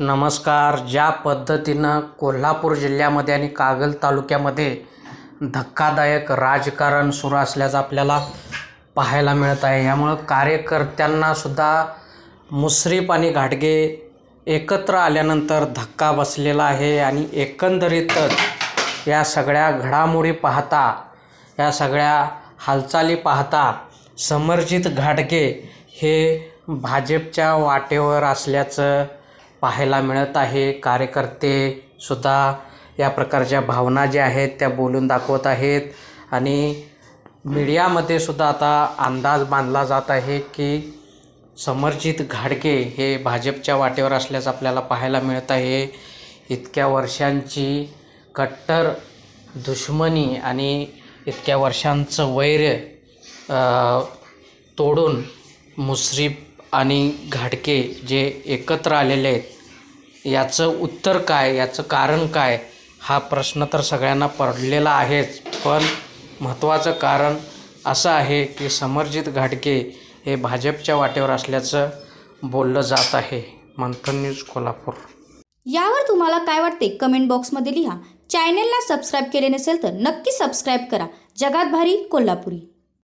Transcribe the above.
नमस्कार. ज्या पद्धतीनं कोल्हापूर जिल्ह्यामध्ये आणि कागल तालुक्यामध्ये धक्कादायक राजकारण सुरू असल्याचं आपल्याला पाहायला मिळत आहे. यामुळं कार्यकर्त्यांनासुद्धा मुश्रीफ आणि घाटगे एकत्र आल्यानंतर धक्का बसलेला आहे आणि एकंदरीतच या सगळ्या घडामोडी पाहता या सगळ्या हालचाली पाहता समरजित घाटगे हे भाजपच्या वाटेवर असल्याचं पाहायला मिळत आहे. कार्यकर्तेसुद्धा या प्रकारच्या भावना ज्या आहेत त्या बोलून दाखवत आहेत. आणि मीडियामध्ये सुद्धा आता अंदाज बांधला जात आहे की समरजित घाडगे हे भाजपच्या वाटेवर असल्याचं आपल्याला पाहायला मिळत आहे. इतक्या वर्षांची कट्टर दुश्मनी आणि इतक्या वर्षांचं वैर तोडून मुश्रीफ आणि घाटके जे एकत्र आलेले आहेत याचं उत्तर काय याचं कारण काय हा प्रश्न तर सगळ्यांना पडलेला आहेच. पण महत्त्वाचं कारण असं आहे की समरजित घाटगे हे भाजपच्या वाटेवर असल्याचं बोललं जात आहे. मंथन न्यूज कोल्हापूर. यावर तुम्हाला काय वाटते? कमेंट बॉक्समध्ये लिहा. चॅनेलला सबस्क्राईब केले नसेल तर नक्की सबस्क्राईब करा. जगात भारी कोल्हापुरी.